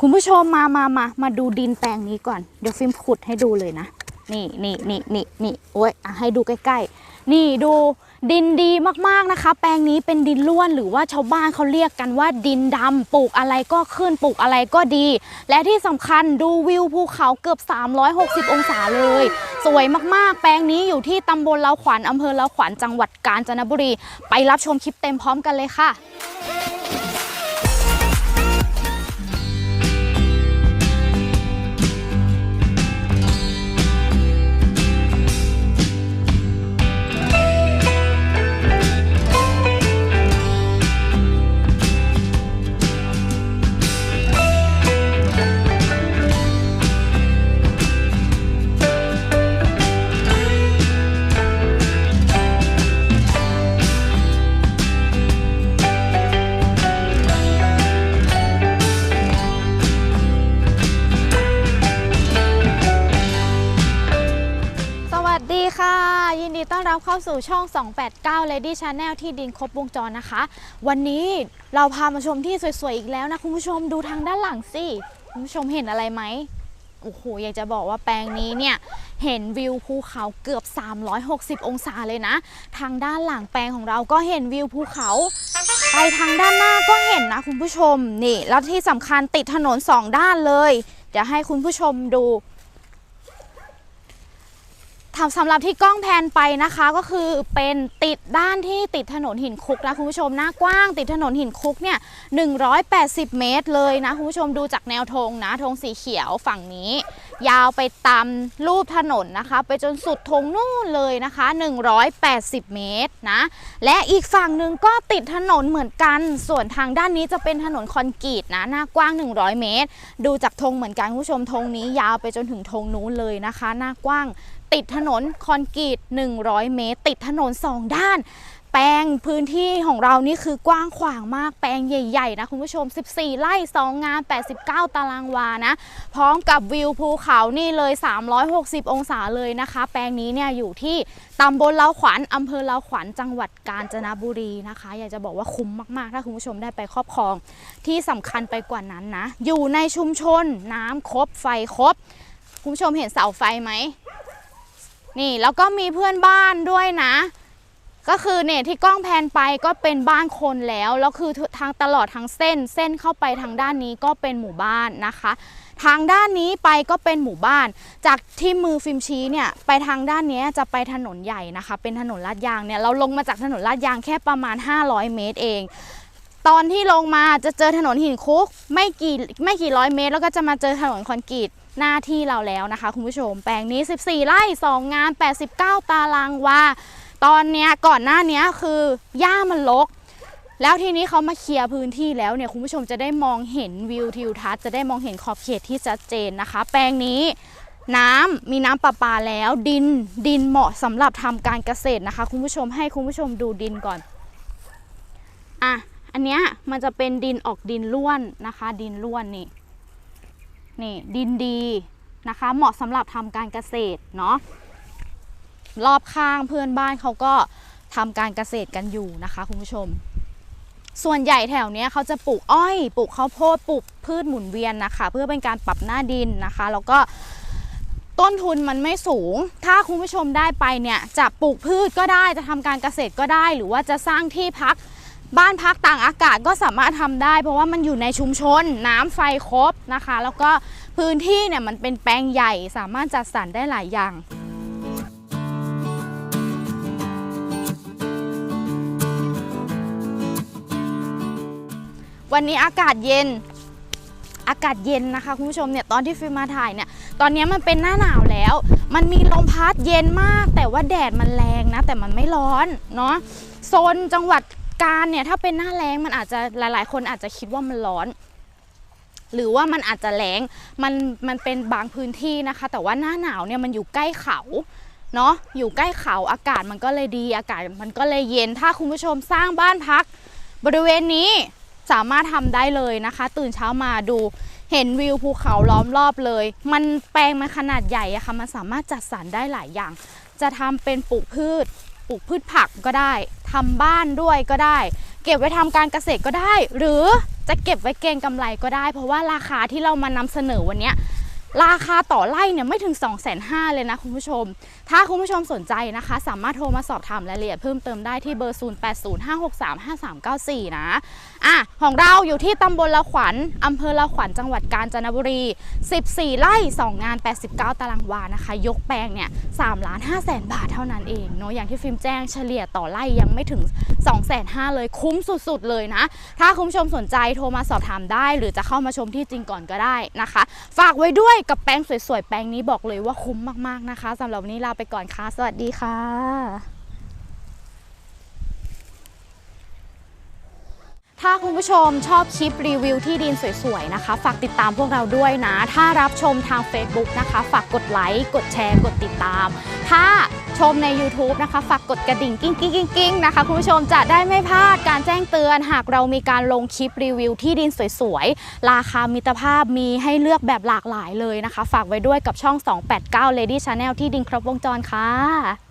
คุณผู้ชมมามามามาดูดินแปลงนี้ก่อน เดี๋ยวฟิล์มขุดให้ดูเลยนะ นี่นี่นี่นี่นี่โอ้ยอะให้ดูใกล้ๆ นี่ดูดินดีมากๆนะคะ แปลงนี้เป็นดินล้วนหรือว่าชาวบ้านเขาเรียกกันว่าดินดำปลูกอะไรก็ขึ้นปลูกอะไรก็ดี และที่สำคัญดูวิวภูเขาเกือบ 360 องศาเลย สวยมากๆ แปลงนี้อยู่ที่ตำบลเลาขวัญอำเภอเลาขวัญจังหวัดกาญจนบุรี ไปรับชมคลิปเต็มพร้อมกันเลยค่ะ รับเข้าสู่ช่อง 289 Lady Channel ที่ดินครบวงจรนะคะ วันนี้เราพามาชมที่สวยๆ อีกแล้วนะ คุณผู้ชมดูทางด้านหลังสิ คุณผู้ชมเห็นอะไรไหมโอ้โห อยากจะบอกว่าแปลงนี้เนี่ย เห็นวิวภูเขาเกือบ 360 องศาเลยนะ ทางด้านหลังแปลงของเราก็เห็นวิวภูเขา ไปทางด้านหน้าก็เห็นนะคุณผู้ชมนี่ แล้วที่สำคัญติดถนนสองด้านเลย เดี๋ยวให้คุณผู้ชมดู สำหรับที่กล้องแพนไปนะคะก็คือเป็นติดด้านที่ติดถนนหินคุกนะคุณผู้ชมหน้ากว้างติดถนนหินคุกเนี่ย180 เมตรเลยนะคุณผู้ชมดูจากแนวธงนะธงสีเขียวฝั่งนี้ ยาวไปตามรูปถนนนะคะ ไปจนสุดธงนู่นเลยนะคะ 180 เมตรนะและอีกฝั่งหนึ่งก็ติดถนนเหมือนกัน ส่วนทางด้านนี้จะเป็นถนนคอนกรีตนะหน้ากว้าง 100 เมตร ดูจากธงเหมือนกันคุณผู้ชมธงนี้ยาวไปจนถึงธงนู้นเลยนะคะ หน้ากว้างติดถนนคอนกรีต 100 เมตร ติดถนน 2 ด้าน แปลงพื้นที่ของเรานี่คือกว้างขวางมาก แปลงใหญ่ๆ นะคุณผู้ชม 14 ไร่ 2 งาน 89 ตารางวานะ พร้อมกับวิวภูเขานี่เลย 360 องศาเลยนะคะ แปลงนี้เนี่ยอยู่ที่ตำบลเลาขวัญอำเภอเลาขวัญจังหวัดกาญจนบุรีนะคะ อยากจะบอกว่าคุ้มมากๆ ถ้าคุณผู้ชมได้ไปครอบครอง ที่สำคัญไปกว่านั้นนะ อยู่ในชุมชนน้ำครบไฟครบ คุณผู้ชมเห็นเสาไฟไหม นี่แล้วก็มีเพื่อนบ้านด้วยนะ ก็คือเนี่ยที่กล้องแพนไปก็เป็นบ้านคนแล้วแล้วคือทางตลอดทางเส้น เส้นเข้าไปทางด้านนี้ก็เป็นหมู่บ้านนะคะ ทางด้านนี้ไปก็เป็นหมู่บ้าน จากที่มือฟิล์มชี้เนี่ยไปทางด้านนี้จะไปถนนใหญ่นะคะ เป็นถนนลาดยางเนี่ยเราลงมาจากถนนลาดยางแค่ประมาณ 500 เมตรเองตอนที่ลงมาจะเจอถนนหินคุกไม่กี่ไม่กี่ร้อยเมตร แล้วก็จะมาเจอถนนคอนกรีต หน้าที่เราแล้วนะคะ คุณผู้ชมแปลงนี้ 14 ไร่2 งาน 89 ตารางวาตอนเนี้ยก่อนหน้านี้คือหญ้ามันรกแล้วทีนี้เขามาเคลียร์พื้นที่แล้วเนี่ยคุณผู้ชมจะได้มองเห็นวิวทิวทัศน์จะได้มองเห็นขอบเขตที่ชัดเจนนะคะ แปลงนี้น้ำมีน้ำประปาแล้วดินดินเหมาะสำหรับทำการเกษตรนะคะ คุณผู้ชมให้คุณผู้ชมดูดินก่อนอะอันเนี้ยมันจะเป็นดินออกดินล้วนนะคะ ดินล้วนนี่ นี่ดินดีนะคะ เหมาะสำหรับทำการเกษตรเนาะรอบข้างเพื่อนบ้านเขาก็ทำการเกษตรกันอยู่นะคะคุณผู้ชม ส่วนใหญ่แถวเนี้ยเขาจะปลูกอ้อยปลูกข้าวโพดปลูกพืชหมุนเวียนนะคะ เพื่อเป็นการปรับหน้าดินนะคะ แล้วก็ต้นทุนมันไม่สูง ถ้าคุณผู้ชมได้ไปเนี่ยจะปลูกพืชก็ได้จะทำการเกษตรก็ได้ หรือว่าจะสร้างที่พัก บ้านพักต่างอากาศก็สามารถทำได้ เพราะว่ามันอยู่ในชุมชนน้ำไฟครบนะคะ แล้วก็พื้นที่เนี่ยมันเป็นแปลงใหญ่สามารถจัดสรรได้หลายอย่างวันนี้อากาศเย็น อากาศเย็นนะคะคุณผู้ชมเนี่ยตอนที่ฟิล์มมาถ่ายเนี่ย ตอนนี้มันเป็นหน้าหนาวแล้ว มันมีลมพัดเย็นมาก แต่ว่าแดดมันแรงนะ แต่มันไม่ร้อนเนาะโซนจังหวัด กาญเนี่ยถ้าเป็นหน้าแล้งมันอาจจะหลาย ๆ คนอาจจะคิดว่ามันร้อน หรือว่ามันอาจจะแล้งมันมันเป็นบางพื้นที่นะคะ แต่ว่าหน้าหนาวเนี่ยมันอยู่ใกล้เขาเนาะอยู่ใกล้เขาอากาศมันก็เลยดีอากาศมันก็เลยเย็นถ้าคุณผู้ชมสร้างบ้านพัก บริเวณนี้สามารถทำได้เลยนะคะ ตื่นเช้ามาดูเห็นวิวภูเขาล้อมรอบเลย มันแปลงมันขนาดใหญ่อะค่ะมันสามารถจัดสรรได้หลายอย่าง จะทำเป็นปลูกพืช ปลูกพืชผักก็ได้ทำบ้านด้วยก็ได้ เก็บไว้ทำการเกษตรก็ได้ หรือจะเก็บไว้เก็งกำไรก็ได้ เพราะว่าราคาที่เรามานำเสนอวันนี้ราคาต่อไร่เนี่ยไม่ถึง 2 5 0 0 0เลยนะคุณผู้ชม ถ้าคุณผู้ชมสนใจนะคะ สามารถโทรมาสอบถามรายละเอียดเพิ่มเติมได้ที่เบอร์ 0805635394 นะ อะ ของเราอยู่ที่ตำบลละขวัญอำเภอละขวัญจังหวัดกาญจนบุรี 14 ไร่ 2 งาน 89 ตารางวานะคะ ยกแปลงเนี่ย3ล้าน5แสนบาทเท่านั้นเองเนาะอย่างที่ฟิล์มแจ้งเฉลี่ยต่อไร่ยังไม่ถึง 2 5 0 0 0เลยคุ้มสุดๆเลยนะ ถ้าคุณผู้ชมสนใจโทรมาสอบถามได้ หรือจะเข้ามาชมที่จริงก่อนก็ได้นะคะ ฝากไว้ด้วยกับแปลงสวยๆแปลงนี้บอกเลยว่าคุ้มมากๆนะคะสำหรับวันนี้ลาไปก่อนค่ะ สวัสดีค่ะ ถ้าคุณผู้ชมชอบคลิปรีวิวที่ดินสวยๆนะคะ ฝากติดตามพวกเราด้วยนะ ถ้ารับชมทาง Facebook นะคะ ฝากกดไลค์ กดแชร์ กดติดตาม ถ้าชมใน YouTube นะคะ ฝากกดกระดิ่งกิ้งกิ้งกิ้งกิ้งนะคะ คุณผู้ชมจะได้ไม่พลาดการแจ้งเตือน หากเรามีการลงคลิปรีวิวที่ดินสวยๆ ราคามิตรภาพมีให้เลือกแบบหลากหลายเลยนะคะ ฝากไว้ด้วยกับช่อง 289 Lady Channel ที่ดินครบวงจรค่ะ